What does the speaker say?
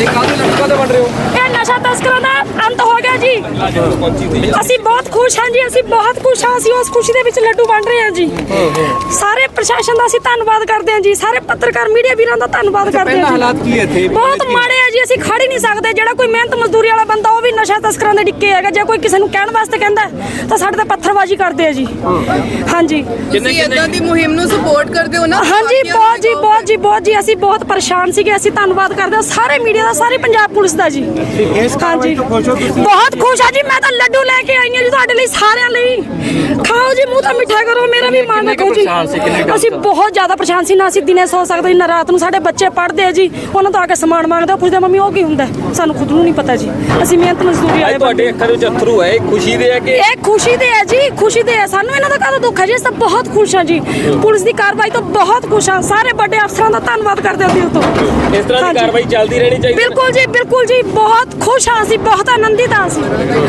ਇਹ ਕਾਹਦੇ ਬਣ ਰਹੇ ਹੋ? ਨਸ਼ਾ ਤਸਕਰਾਂ ਦਾ ਅੰਤ ਹੋ ਗਿਆ ਜੀ। ਅਸੀਂ ਬਹੁਤ ਖੁਸ਼ ਹਾਂ ਜੀ ਅਸੀਂ ਬਹੁਤ ਖੁਸ਼ ਹਾਂ ਅਸੀਂ ਉਸ ਖੁਸ਼ੀ ਦੇ ਵਿੱਚ ਲੱਡੂ ਵੰਡ ਰਹੇ ਹਾਂ ਜੀ। ਪ੍ਰਸ਼ਾਸਨ ਦਾ ਅਸੀਂ ਧੰਨਵਾਦ ਕਰਦੇ ਹਾਂ ਜੀ ਸਾਰੇ ਪੱਤਰਕਾਰ ਮੀਡੀਆ ਵੀਰਾਂ ਦਾ ਧੰਨਵਾਦ ਕਰਦੇ ਹਾਂ ਜੀ। ਹਾਲਾਤ ਕੀ ਇੱਥੇ? ਬਹੁਤ ਮਾੜੇ ਆ ਜੀ ਅਸੀਂ ਖੜ ਹੀ ਨਹੀਂ ਸਕਦੇ। ਜਿਹੜਾ ਕੋਈ ਮਿਹਨਤ ਮਜ਼ਦੂਰੀ ਵਾਲਾ ਬੰਦਾ ਉਹ ਵੀ ਨਸ਼ਾ ਤਸਕਰਾਂ ਦੇ ਡਿੱਕੇ ਹੈਗਾ। ਜੇ ਕੋਈ ਕਿਸੇ ਨੂੰ ਕਹਿਣ ਵਾਸਤੇ ਕਹਿੰਦਾ ਹੈ, ਤਾਂ ਸਾਡੇ ਤੇ ਪੱਥਰਬਾਜ਼ੀ ਕਰਦੇ ਆ ਜੀ। ਹਾਂਜੀ। ਤੁਸੀਂ ਇਦਾਂ ਦੀ ਮੁਹਿੰਮ ਨੂੰ ਸਪੋਰਟ ਕਰਦੇ ਹੋ ਨਾ ਹਾਂਜੀ ਬਹੁਤ ਜੀ ਬਹੁਤ ਜੀ ਬਹੁਤ ਜੀ। ਅਸੀਂ ਬਹੁਤ ਪਰੇਸ਼ਾਨ ਸੀਗੇ ਅਸੀਂ ਧੰਨਵਾਦ ਕਰਦੇ ਹਾਂ। ਸਾਰੇ ਮੀਡੀਆ ਦਾ ਸਾਰੇ ਪੰਜਾਬ ਪੁਲਿਸ ਦਾ ਜੀ। ਹੋ ਤੁਸੀਂ? ਬਹੁਤ ਖੁਸ਼ ਆ ਜੀ ਮੈਂ ਤਾਂ ਲੱਡੂ ਲੈ ਕੇ ਆਈ ਹਾਂ ਜੀ ਤੁਹਾਡੇ ਲਈ ਸਾਰਿਆਂ ਲਈ। ਜੀ ਮੂੰਹ ਤਾਂ ਮਿੱਠਾ ਕਰੋ ਮੇਰਾ ਵੀ ਮਨ ਰੱਖੋ ਜੀ। ਅਸੀਂ ਬਹੁਤ ਜ਼ਿਆਦਾ ਪਰੇਸ਼ਾਨ ਸੀ ਨਾ ਅਸੀਂ ਦਿਨੇ ਸੌ ਸਕਦੇ ਨਾ ਰਾਤ ਨੂੰ ਸਾਡੇ ਬੱਚੇ ਪੜ੍ਹਦੇ ਆ ਜੀ। ਉਹਨਾਂ ਤੋਂ ਆ ਕੇ ਸਮਾਨ ਮੰਗਦੇ ਪੁੱਛਦੇ ਮੰਮੀ ਉਹ ਕੀ ਹੁੰਦਾ? ਸਾਨੂੰ ਖੁਦ ਨੂੰ ਨਹੀਂ ਪਤਾ ਜੀ। ਅਸੀਂ ਮਿਹਨਤ ਮਜ਼ਦੂਰੀ ਅੱਜ ਤੁਹਾਡੇ ਅੱਖਾਂ ਵਿੱਚ ਅਥਰੂ ਹੈ ਖੁਸ਼ੀ ਦੇ ਹੈ ਕਿ ਇਹ ਖੁਸ਼ੀ ਦੇ ਹੈ ਜੀ ਖੁਸ਼ੀ ਦੇ ਹੈ ਸਾਨੂੰ ਇਹਨਾਂ ਦਾ ਕਾਹਦਾ ਦੁੱਖ ਹੈ ਜੀ? ਤਾਂ ਬਹੁਤ ਖੁਸ਼ ਹਾਂ ਜੀ। ਪੁਲਿਸ ਦੀ ਕਾਰਵਾਈ ਤੋਂ ਬਹੁਤ ਖੁਸ਼ ਹਾਂ। ਸਾਰੇ ਵੱਡੇ ਅਫਸਰਾਂ ਦਾ ਧੰਨਵਾਦ ਕਰਦੇ ਹਾਂ ਦਿਲ ਤੋਂ। ਇਸ ਤਰ੍ਹਾਂ ਦੀ। ਕਾਰਵਾਈ ਚੱਲਦੀ ਰਹਿਣੀ ਚਾਹੀਦੀ ਬਿਲਕੁਲ ਜੀ ਬਿਲਕੁਲ ਜੀ ਬਹੁਤ ਖੁਸ਼ ਹਾਂ ਅਸੀਂ ਬਹੁਤ ਆਨੰਦਿਤ ਹਾਂ ਅਸੀਂ।